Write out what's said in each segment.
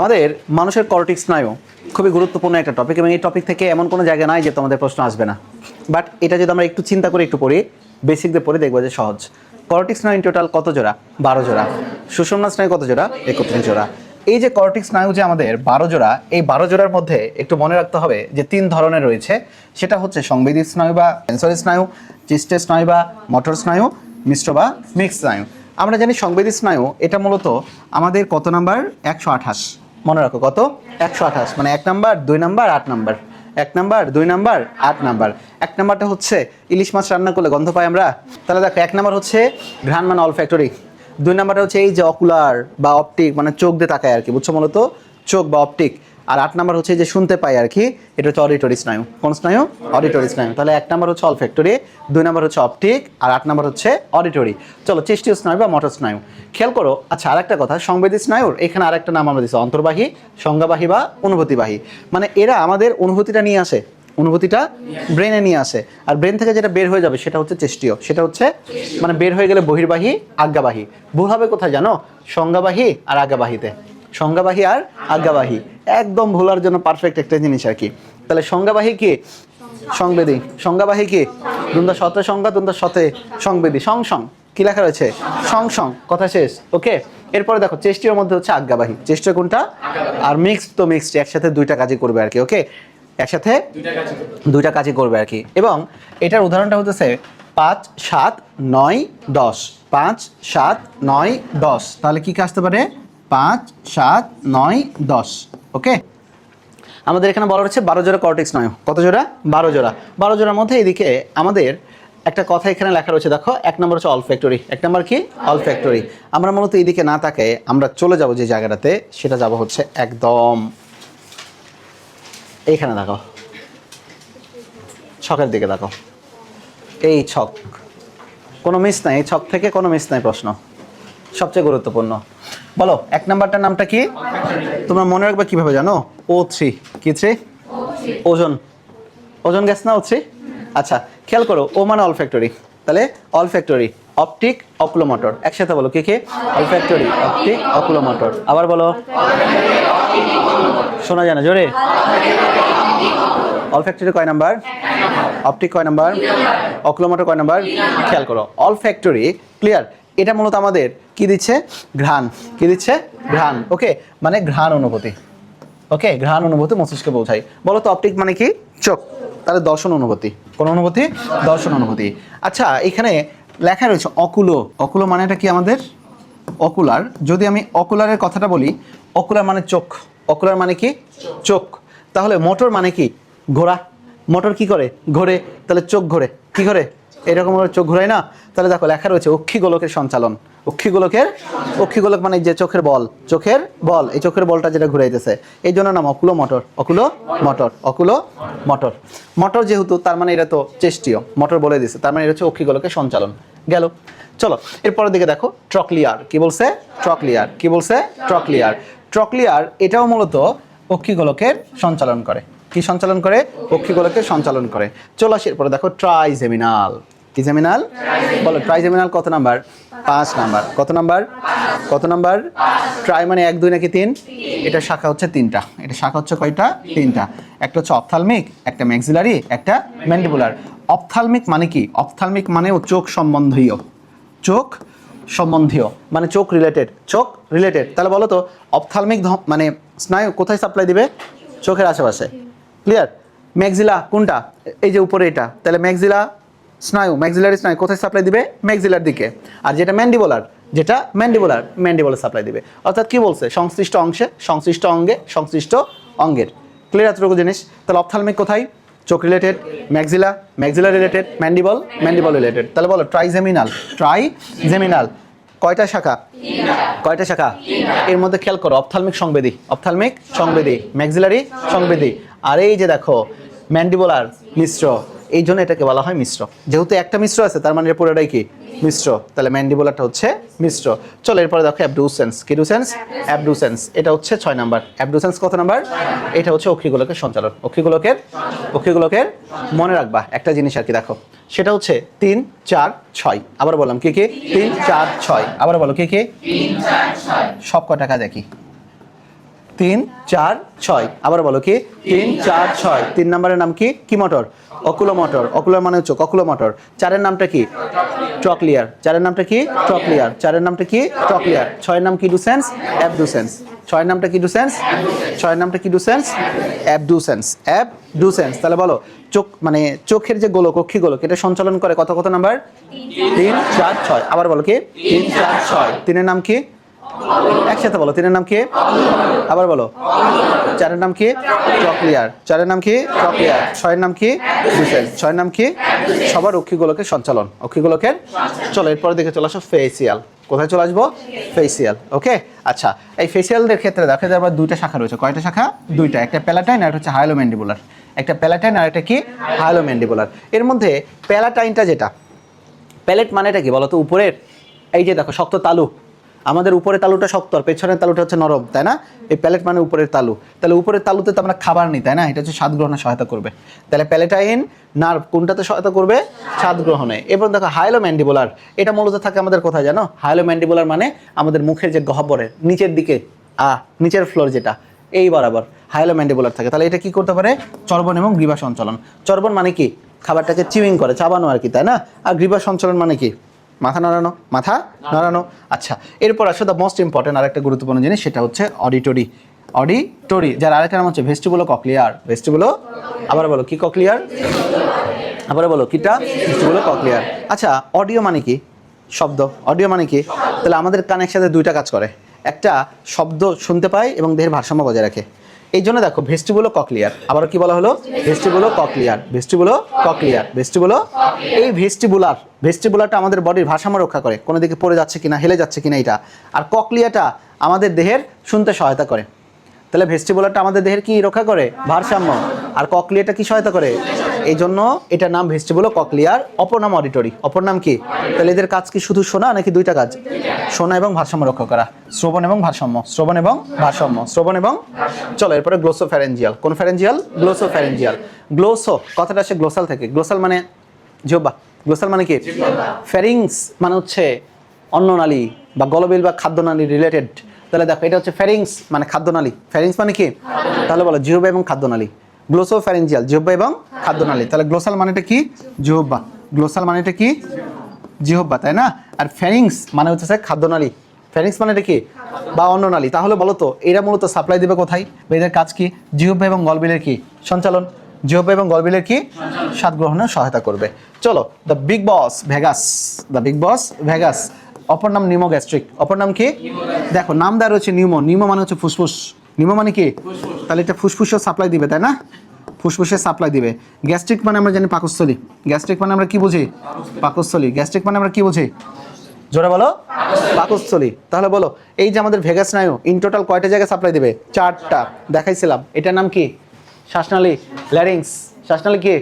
আমাদের মানুষের করটিক স্নায়ু খুবই গুরুত্বপূর্ণ একটা টপিক এবং এই টপিক থেকে এমন কোনো জায়গা নাই যে তোমাদের প্রশ্ন আসবে না। বাট এটা যদি আমরা একটু চিন্তা করে একটু পড়ি বেসিক দিয়ে পড়ে দেখব যে সহজ। করটিক স্নায়ু টোটাল কত জোড়া? বারো জোড়া। সুষমনা স্নায়ু কত জোড়া? একত্রিশ জোড়া। এই যে করটিক স্নায়ু যে আমাদের বারো জোড়া, এই বারো জোড়ার মধ্যে একটু মনে রাখতে হবে যে তিন ধরনের রয়েছে। সেটা হচ্ছে সংবেদী স্নায়ু বা সেন্সরি স্নায়ু চিস্টের স্নায়ু বা মটর স্নায়ু মিশ্র বা মিক্স স্নায়ু। আমরা জানি সংবেদী স্নায়ু, এটা মূলত আমাদের কত নাম্বার? একশো আঠাশ। মনে রাখো, কত? একশো আঠাশ। মানে এক নাম্বার, দুই নাম্বার, আট নাম্বার। এক নাম্বার, দুই নাম্বার, আট নাম্বার। এক নাম্বারটা হচ্ছে ইলিশ মাছ রান্না করলে গন্ধ পাই আমরা। তাহলে দেখো, এক নাম্বার হচ্ছে ঘ্রাণ মানে অল ফ্যাক্টরি। দুই নাম্বারটা হচ্ছে এই যে অকুলার বা অপটিক মানে চোখ দিয়ে তাকায় আর কি। বুঝছ মূলত চোখ বা অপটিক। আর আট নাম্বার হচ্ছে যে শুনতে পাই আর কি, এটা হচ্ছে অডিটরি স্নায়ু। কোন স্নায়ু? অডিটরি স্নায়ু। তাহলে এক নাম্বার হচ্ছে অলফ্যাক্টরি দুই নাম্বার হচ্ছে অপটিক আর আট নাম্বার হচ্ছে অডিটরি চলো, চেষ্টীয় স্নায়ু বা মোটর স্নায়ু। খেয়াল করো আচ্ছা আরেকটা কথা, সংবেদী স্নায়ুর, এখানে আরেকটা নাম আমরা দিচ্ছি অন্তর্বাহী, সংজ্ঞাবাহী বা অনুভূতিবাহী। মানে এরা আমাদের অনুভূতিটা নিয়ে আসে, অনুভূতিটা ব্রেনে নিয়ে আসে। আর ব্রেন থেকে যেটা বের হয়ে যাবে, সেটা হচ্ছে চেষ্টীয়। সেটা হচ্ছে মানে বের হয়ে গেলে বহির্বাহী, আজ্ঞাবাহী। ভুল হবে কোথায় জানো? সংজ্ঞাবাহী আর আজ্ঞাবাহীতে। সংজ্ঞাবাহী আর আজ্ঞাবাহী। একদম ভোলার জন্য পারফেক্ট একটা জিনিস আর কি। তাহলে সংজ্ঞাবাহী কি? সংবেদী। সংজ্ঞাবাহী কি? দুন্দা শতে সংজ্ঞা দুন্দা শতে সংবেদী। সং সং। কি লেখা রয়েছে? সং সং। কথা শেষ। ওকে? এরপরে দেখো চেষ্টির মধ্যে হচ্ছে আজ্ঞাবাহী। চেষ্টা কোনটা? আর মিক্সড তো মিক্সড একসাথে দুইটা কাজই করবে আর কি ওকে? একসাথে দুইটা কাজই করবে। আর কি। এবং এটার উদাহরণটা হতেছে পাঁচ সাত নয় দশ। পাঁচ সাত নয় দশ। তাহলে কি আসতে পারে? পাঁচ, সাত, নয়, দশ। ওকে? আমাদের এখানে বলা হচ্ছে বারো জোড়া কর্টেক্স নয়। কত জোড়া? বারো জোড়া। বারো জোড়ার মধ্যে এদিকে আমাদের একটা কথা এখানে লেখা রয়েছে, দেখো, এক নম্বর হচ্ছে অল ফ্যাক্টরি এক নম্বর কি? অল ফ্যাক্টরি আমরা মূলত এইদিকে না তাকে আমরা চলে যাব যে জায়গাটাতে, সেটা যাব হচ্ছে একদম এইখানে দেখো। ছকের দিকে দেখো। এই ছক। কোনো মিস নাই, এই ছক থেকে কোনো মিস নাই প্রশ্ন। সবচেয়ে গুরুত্বপূর্ণ। বলো, এক নাম্বারটার নামটা কি? তোমরা মনে রাখবে কীভাবে জানো? O three. কি থ্রি? ওজন। ওজন গ্যাস না ও থ্রি? আচ্ছা খেয়াল করো, ও মানে অল ফ্যাক্টরি। তাহলে অল ফ্যাক্টরি, অপটিক, অকুলোমোটর। একসাথে বলো, কে কে? Olfactory, optic, oculomotor. আবার বলো। শোনা যায় না, জোরে? অল ফ্যাক্টরি কয় নাম্বার? অপটিক কয় নাম্বার? অক্লোমোটর কয় নাম্বার? খেয়াল করো, অল ফ্যাক্টরি, ক্লিয়ার? এটা মূলত আমাদের কি দিচ্ছে? ঘ্রাণ। কি দিচ্ছে? ঘ্রাণ। ওকে মানে ঘ্রাণ অনুভূতি। ওকে ঘ্রাণ অনুভূতি মস্তিষ্কে পৌঁছায়। বলো তো অপটিক মানে কি? চোখ। তাহলে দর্শন অনুভূতি। কোন অনুভূতি? দর্শন অনুভূতি। আচ্ছা এখানে লেখা রয়েছে অকুলো। অকুলো মানেটা কি আমাদের? অকুলার। যদি আমি অকুলারের কথাটা বলি, অকুলার মানে চোখ। অকুলার মানে কি? চোখ। তাহলে মোটর মানে কি? ঘোড়া। মোটর কি করে? ঘোরে তাহলে চোখ ঘোরে কি করে এরকম করে চোখ ঘোরায় না? তাহলে দেখো, লেখা রয়েছে অক্ষি গোলকের সঞ্চালন। অক্ষি গোলকের অক্ষি গোলক মানে যে চোখের বল চোখের বল, এই চোখের বলটা যেটা ঘুরাইতেছে। এই জন্য নাম অকুলো মটর অকুলো মটর অকুলো মটর। মটর যেহেতু, তার মানে এটা তো চেষ্টীয়, মটর বলে দিছে, তার মানে এটা হচ্ছে অক্ষি গোলকের সঞ্চালন। গেল, চলো, এরপরের দিকে দেখো, ট্রকলিয়ার, কি বলছে? ট্রকলিয়ার, কি বলছে? ট্রকলিয়ার। ট্রকলিয়ার, এটাও মূলত অক্ষিগোলকের সঞ্চালন করে। কি সঞ্চালন করে? অক্ষিগোলকের সঞ্চালন করে। চলো আসি, এরপরে দেখো, ট্রাইজেমিনাল। কি জেমিনাল বলো ট্রাইজেমিনাল কত নাম্বার? পাঁচ নাম্বার। কত নাম্বার? কত নাম্বার? ট্রাই মানে এক, দুই নাকি তিন? এটা শাখা হচ্ছে তিনটা। এটা শাখা হচ্ছে কয়টা? তিনটা। একটা হচ্ছে অপথালমিক একটা ম্যাক্সিলারি একটা ম্যান্ডিবুলার অপথালমিক মানে কি? অপথালমিক মানেও চোখ সম্বন্ধীয়। চোখ সম্বন্ধীয়। মানে চোখ রিলেটেড চোখ রিলেটেড তাহলে বলো তো অপথালমিক মানে স্নায়ু কোথায় সাপ্লাই দিবে? চোখের আশেপাশে। ক্লিয়ার ম্যাক্সিলা কোনটা? এই যে উপরে এটা। তাহলে ম্যাক্সিলা স্নায়ু ম্যাক্সিলারি স্নায়ু কোথায় সাপ্লাই দিবে? ম্যাক্সিলার দিকে। আর যেটা ম্যান্ডিবোলার যেটা ম্যান্ডিবোলার ম্যান্ডিবোলার সাপ্লাই দিবে। অর্থাৎ কি বলছে? সংশ্লিষ্ট অংশে, সংশ্লিষ্ট অঙ্গে, সংশ্লিষ্ট অঙ্গের। ক্লিয়ার এতটুকু জিনিস? তাহলে অপথালমিক কোথায়? চোখ related maxilla maxilla related mandible mandible related তাহলে বলো ট্রাইজেমিনাল ট্রাইজেমিনাল কয়টা শাখা? কয়টা শাখা? এর মধ্যে খেয়াল করো অপথালমিক সংবেদী। অপথালমিক সংবেদী ম্যাক্সিলারি সংবেদী। আর এই যে দেখো ম্যান্ডিবোলার মিশ্র। এই জন্য এটাকে বলা হয় মিশ্র। যেহেতু একটা মিশ্র আছে তার মানে পুরোটাই কি? মিশ্র। তাহলে ম্যান্ডিবোলারটা হচ্ছে মিশ্র। চলো এরপরে দেখো অ্যাবডুসেন্স। কিডুসেন্স অ্যাবডুসেন্স। এটা হচ্ছে ছয় নাম্বার। অ্যাবডুসেন্স কত নাম্বার? এটা হচ্ছে অক্ষিগোলকের সঞ্চালন। অক্ষিগোলকের অক্ষিগোলকের মনে রাখবা একটা জিনিস আর কি দেখো। সেটা হচ্ছে তিন চার ছয়। আবার বললাম কে কে? তিন চার ছয়। আবার বলো কি কে? সব কটা কাজ একই। তিন, চার, ছয়। আবার বলো কি? তিন, চার, ছয়। তিন নম্বরের নাম কি? কি মোটর অকুলো মোটর অকুলো মানে হচ্ছে অকুলো মোটর চারের নামটা কি? ট্রকলিয়ার চারের নামটা কি? ট্রকলিয়ার চারের নামটা কি? ট্রকলিয়ার ছয়ের নাম কি ডুসেন্স অ্যাবডুসেন্স ছয়ের নামটা কি ডুসেন্স ছয়ের নামটা কি ডুসেন্স অ্যাবডুসেন্স অ্যাবডুসেন্স তাহলে বলো, চোখ মানে চোখের যে গোলক অক্ষি গোলক এটা সঞ্চালন করে কত কত নাম্বার? তিন, চার, ছয়। আবার বলো কি? তিন, চার, ছয়। তিনের নাম কি? একসাথে বলো, তিনের নাম কি? আবার বলো। চারের নাম কি? ট্রকলিয়ার চারের নাম কি? ট্রকলিয়ার ছয়ের নাম কি? ডুসেন্স ছয়ের নাম কি? সবার অক্ষিগোলকের সঞ্চালন। অক্ষিগোলকের চলো, এরপরে দেখে চলে আসো ফেসিয়াল কোথায় চলে আসব? ফেসিয়াল ওকে আচ্ছা এই ফেসিয়ালদের ক্ষেত্রে দেখা যায় আবার দুইটা শাখা রয়েছে। কয়টা শাখা? দুইটা। একটা প্যালাটাইন আর একটা হচ্ছে হাইলোম্যান্ডিবুলার। একটা প্যালাটাইন আর একটা কি? হাইলোম্যান্ডিবুলার। এর মধ্যে প্যালাটাইনটা যেটা? প্যালেট মানেটা কি বলতো উপরের? এই যে দেখো, শক্ত তালু। আমাদের উপরের তালুটা শক্ত আর পেছনের তালুটা হচ্ছে নরম, তাই না? এই প্যালেট মানে উপরের তালু। তাহলে উপরের তালুতে তো আমরা খাবার নিই, তাই না? এটা হচ্ছে স্বাদ গ্রহণে সহায়তা করবে। তাহলে প্যালেটাইন, নার্ভ, কোনটাতে সহায়তা করবে? স্বাদ গ্রহণে এবং দেখো হাইলো ম্যান্ডিবুলার এটা মূলত থাকে আমাদের কোথায় জানো? হাইলো ম্যান্ডিবুলার মানে আমাদের মুখের যে গহ্বরের নিচের দিকে, আ, নিচের ফ্লোর যেটা, এই বরাবর হাইলো ম্যান্ডিবোলার থাকে। তাহলে এটা কি করতে পারে? চর্বণ এবং গ্রীবা সঞ্চালন চর্বণ মানে কি? খাবারটাকে চিউইং করে, চাবানো আর কি, তাই না? আর গ্রীবা সঞ্চালন মানে কি? মাথা নাড়ানো মাথা নাড়ানো। আচ্ছা এরপর আসলে দ্য মোস্ট ইম্পর্টেন্ট আরেকটা গুরুত্বপূর্ণ জিনিস সেটা হচ্ছে অডিটরি অডিটরি যার আরেকটা নাম হচ্ছে ভেস্টিবুলো ককলিয়ার ভেস্টিবুলো আবার বলো কি ককলিয়ার আবার বলো কিটা? ভেস্টিবুলো ককলিয়ার আচ্ছা অডিও মানে কি? শব্দ। অডিও মানে কি? তাহলে আমাদের কানের সাথে দুইটা কাজ করে। একটা শব্দ শুনতে পায় এবং দেহের ভারসাম্য বজায় রাখে। এই জন্য দেখো ভেস্টিবুলো ককলিয়ার। আবার কি বলা হলো? ভেস্টিবুলো ককলিয়ার। ভেস্টিবুলো ককলিয়ার। ভেস্টিবুলো এই ভেস্টিবুলার, ভেস্টিবুলারটা আমাদের বডির ভারসাম্য রক্ষা করে। কোনো দিকে পড়ে যাচ্ছে কিনা, হেলে যাচ্ছে কিনা এটা আর ককলিয়াটা আমাদের দেহের শুনতে সহায়তা করে। তাহলে ভেস্টিবুলারটা আমাদের দেহের কি রক্ষা করে? ভারসাম্য। আর ককলিয়াটা কি সহায়তা করে? এই জন্য এটার নাম ভেস্টিবুলো ককলিয়ার। অপর নাম অডিটরি। অপর নাম কি? তাহলে এদের কাজ কি শুধু শোনা নাকি দুইটা কাজ? শোনা এবং ভারসাম্য রক্ষা করা। শ্রবণ এবং ভারসাম্য। শ্রবণ এবং ভারসাম্য। শ্রবণ এবং চলো এরপরে গ্লোসো ফ্যারেঞ্জিয়াল কোন ফ্যারেঞ্জিয়াল? গ্লোসো ফ্যারেঞ্জিয়াল গ্লোসো কথাটা আসে গ্লোসাল থেকে। গ্লোসাল মানে জিহ্বা। গ্লোসাল মানে কি? ফ্যারিংস মানে হচ্ছে অন্ননালী বা গলবিল বা খাদ্যনালী রিলেটেড তাহলে দেখো এটা হচ্ছে ফ্যারিংস মানে খাদ্যনালী ফ্যারিংস মানে কি? তাহলে বলো জিহ্বা এবং খাদ্যনালী গ্লোসো ফ্যারেঞ্জিয়াল জিহ্বা এবং খাদ্যনালী। তাহলে গ্লোসাল মানেটা কি? জিহ্বা। গ্লোসাল মানেটা কি? জিহ্বা, তাই না? আর ফ্যারিংস মানে হচ্ছে স্যার খাদ্যনালী। ফ্যারিংস মানেটা কি? বা অন্য নালী। তাহলে বলো তো, এরা মূলত সাপ্লাই দেবে কোথায়? এদের কাজ কি? জিহ্বা এবং গলবিলের কি? সঞ্চালন। জিহ্বা এবং গলবিলের কি? স্বাদ গ্রহণে সহায়তা করবে। চলো the big boss vagus the big boss vagus অপর নাম নিমো গ্যাস্ট্রিক অপর নাম কি? দেখো, নাম দেওয়া রয়েছে নিউমো। নিউমো মানে হচ্ছে ফুসফুস। নিমো মানে কি? তাহলে এটা ফুসফুসেও সাপ্লাই দিবে, তাই না? ফুসফুসে সাপ্লাই দিবে। গ্যাস্ট্রিক মানে আমরা জানি পাকস্থলী। গ্যাস্ট্রিক মানে আমরা কি বুঝি? পাকস্থলী। গ্যাস্ট্রিক মানে আমরা কি বুঝি? জোরে বলো। পাকস্থলী। তাহলে বলো, এই যে আমাদের ভেগাস স্নায়ু ইন টোটাল কয়টা জায়গায় সাপ্লাই দিবে? চারটা। দেখাইছিলাম। এটার নাম কি? শ্বাসনালী। ল্যারিংস শ্বাসনালী কি?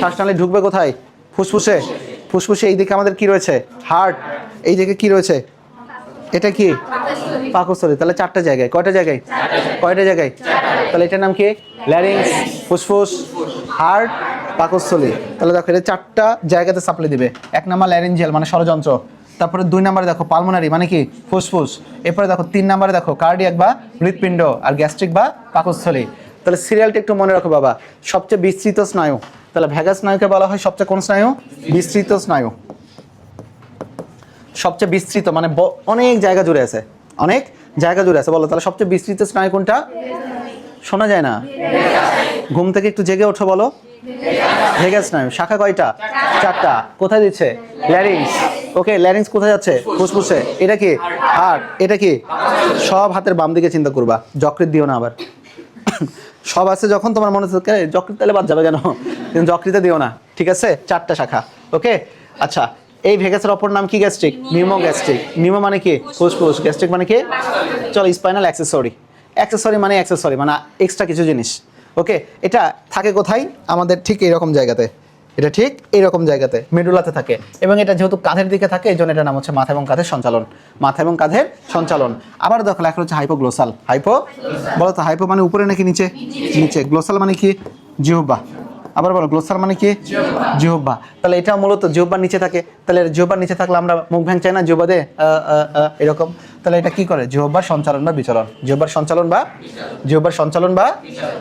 শ্বাসনালী ঢুকবে কোথায়? ফুসফুসে। ফুসফুসে এই দিকে আমাদের কি রয়েছে? হার্ট এই দিকে কি রয়েছে? এটা কি? পাকস্থলী। তাহলে চারটা জায়গায়। কয়টা জায়গায়? কয়টা জায়গায়? তাহলে এটার নাম কি? ল্যারিংস। ফুসফুস হার্ট পাকস্থলী। তাহলে দেখো এটা চারটা জায়গাতে সাপ্লাই দিবে। এক নাম্বার ল্যারিঞ্জিয়াল মানে ষড়যন্ত্র। তারপরে দুই নম্বরে দেখো পালমোনারি মানে কি? ফুসফুস। এরপরে দেখো তিন নম্বরে দেখো কার্ডিয়াক বা হৃৎপিণ্ড আর গ্যাস্ট্রিক বা পাকস্থলী। তাহলে সিরিয়ালটা একটু মনে রাখো বাবা। সবচেয়ে বিস্তৃত স্নায়ু। তাহলে ভ্যাগাস স্নায়ুকে বলা হয় সবচেয়ে কোন স্নায়ু? বিস্তৃত স্নায়ু। সবচেয়ে বিস্তৃত মানে অনেক জায়গা জুড়ে আছে। অনেক জায়গা জুড়ে আছে। বলো তাহলে সবচেয়ে বিস্তৃত স্নায়ু কোনটা? শোনা যায় না? ঘুম থেকে একটু জেগে ওঠো বলো। ভেগাস স্নায়ু। শাখা কয়টা? চারটা। কোথায় দিচ্ছে? ল্যারিংস ওকে ল্যারিংস কোথায় যাচ্ছে? ফুসফুসে। এটা কি? হার্ট এটা কি? সব হাতের বাম দিকে চিন্তা করবা। যকৃত দিও না আবার। সব আছে যখন তোমার মনে হচ্ছে "কে, যকৃত তাহলে বাদ যাবে কেন? কিন্তু যকৃতে দিও না। ঠিক আছে? চারটা শাখা। ওকে? আচ্ছা। এই ভেগাসের অপর নাম কি গ্যাস্ট্রিক নিউমো গ্যাস্ট্রিক নিউমো মানে কি? ফুসফুস। গ্যাস্ট্রিক মানে কি? চলো স্পাইনাল অ্যাক্সেসরি অ্যাক্সেসরি মানে অ্যাক্সেসরি মানে এক্সট্রা কিছু জিনিস। ওকে এটা থাকে কোথায়? আমাদের ঠিক এইরকম জায়গাতে। এটা ঠিক এইরকম জায়গাতে, মেডুলাতে থাকে। এবং এটা যেহেতু কাঁধের দিকে থাকে, এই জন্য এটার নাম হচ্ছে মাথা এবং কাঁধের সঞ্চালন। মাথা এবং কাঁধের সঞ্চালন। আবার দেখো, লেখা হচ্ছে হাইপোগ্লোসাল হাইপো বলো তো হাইপো মানে উপরে নাকি নিচে? নিচে। গ্লোসাল মানে কি? জিহ্বা। আবার বলো গ্লোসাল মানে কি? জিহ্বা। তাহলে এটা মূলত জিহ্বার নিচে থাকে। তাহলে জিহ্বার নিচে থাকলে আমরা মুখ ভ্যাংচাই না? জিহ্বা দে এরকম। তাহলে এটা কি করে? জিহ্বার সঞ্চালন বা বিচলন? জিহ্বার সঞ্চালন বা জিহ্বার সঞ্চালন বা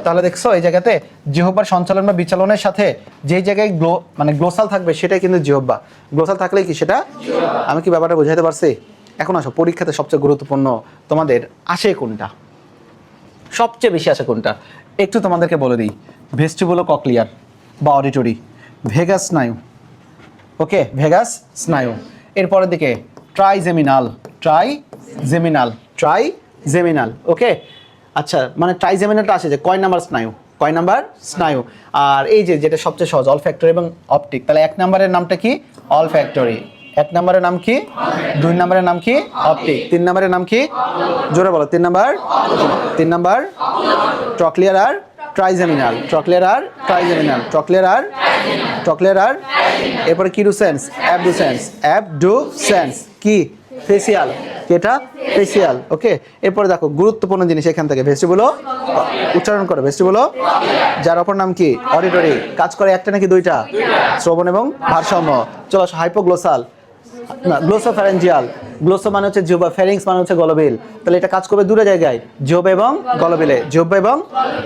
তাহলে দেখছ এই জায়গাতে জিহ্বার সঞ্চালন বা বিচলনের সাথে যেই জায়গায় গ্লো মানে গ্লোসাল থাকবে সেটাই কিন্তু জিহ্বা। গ্লোসাল থাকলে কি সেটা? আমি কি ব্যাপারটা বোঝাতে পারছি? এখন আসো পরীক্ষাতে সবচেয়ে গুরুত্বপূর্ণ তোমাদের আসে কোনটা? সবচেয়ে বেশি আসে কোনটা? একটু তোমাদেরকে বলে দিই। ভেস্টিবুলো ককলিয়ার বা অডিটরি। ভেগাস স্নায়ু। ওকে, ভেগাস স্নায়ু। এরপরের দিকে trigeminal trigeminal trigeminal okay আচ্ছা মানে ট্রাইজেমিনালটা আসে যে কয় নাম্বার স্নায়ু? কয় নাম্বার স্নায়ু? আর এই যে, যেটা সবচেয়ে সহজ অল ফ্যাক্টরি এবং অপটিক তাহলে এক নাম্বারের নামটা কি? অল ফ্যাক্টরি এক নম্বরের নাম কি? দুই নম্বরের নাম কি? অপটিক তিন নম্বরের নাম কি? জোরে বলো, তিন নাম্বার? তিন নাম্বার? ট্রকলিয়ার আর ট্রাইজেমিনাল ট্রকলিয়ার আর ট্রাইজেমিনাল ট্রকলিয়ার আর এরপরে কিরুসেন্স অ্যাবডুসেন্স অ্যাবডুসেন্স কি? ফেসিয়াল এটা ফেসিয়াল ওকে এরপরে দেখো, গুরুত্বপূর্ণ জিনিস এখান থেকে ভেস্টিবুলো উচ্চারণ করো ভেস্টিবুলো যার অপর নাম কি? অডিটরি কাজ করে একটা নাকি দুইটা? শ্রবণ এবং ভারসাম্য। চলো হাইপোগ্লোসাল না গ্লোসোফ্যারেঞ্জিয়াল গ্লোসো মানে হচ্ছে জিওবা ফেরিংস মানে হচ্ছে গলবিল। তাহলে এটা কাজ করবে দূরে জায়গায় জিওবা এবং গলবিলে। জিওবা এবং,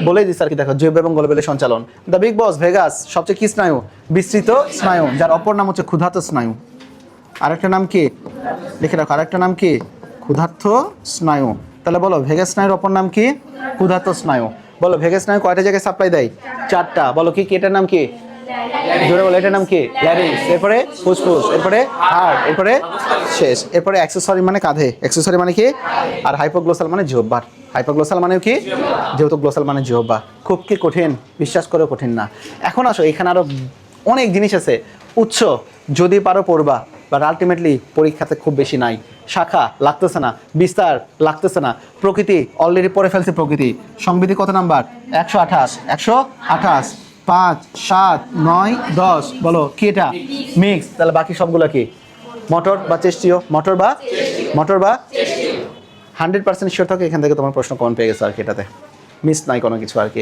বলেই দিস আর কি, দেখো জিওবা এবং গলবিলে সঞ্চালন। দ্য বিগ বস ভেগাস সবচেয়ে কি স্নায়ু? বিস্তৃত স্নায়ু, যার অপর নাম হচ্ছে ক্ষুধাত স্নায়ু। আরেকটা নাম কি? লিখে রাখো, আরেকটা নাম কি? ক্ষুধার্থ স্নায়ু। তাহলে বলো ভেগাস স্নায়ুর অপর নাম কি? ক্ষুধার্ত স্নায়ু। বলো ভেগাস স্নায়ু কয়টা জায়গায় সাপ্লাই দেয়? চারটা। বলো, কি কি এটার নাম কি? জোরে বলো, এটার নাম কি? ল্যারিংস এরপরে ফুসফুস, এরপরে হার্ট এরপরে শেষ, এরপরে অ্যাক্সেসরি মানে কাঁধে। অ্যাক্সেসরি মানে কি? আর হাইপোগ্লোসাল মানে জিহ্বার হাইপোগ্লোসাল মানে কি? যেহেতু গ্লোসাল মানে জিহ্বা। খুব কি কঠিন? বিশ্বাস করে কঠিন না। এখন আসো, এখানে আরও অনেক জিনিস আছে। উৎস, যদি পারো পড়বা বাট আলটিমেটলি পরীক্ষাতে খুব বেশি নাই। শাখা, লাগতেছে না। বিস্তার, লাগতেছে না। প্রকৃতি অলরেডি পড়ে ফেলছে প্রকৃতি। সংবিধি কত নাম্বার? একশো আঠাশ। একশো আঠাশ। পাঁচ সাত নয় দশ। বলো কি এটা? মিক্স তাহলে বাকি সবগুলো কি? মটর বা চেষ্টিও? মটর বা? মটর বা? হান্ড্রেড পার্সেন্ট শিওর থাকে এখান থেকে তোমার প্রশ্ন কমন পেয়ে গেছে আর কি এটাতে। মিস নাই কোনো কিছু আর কি।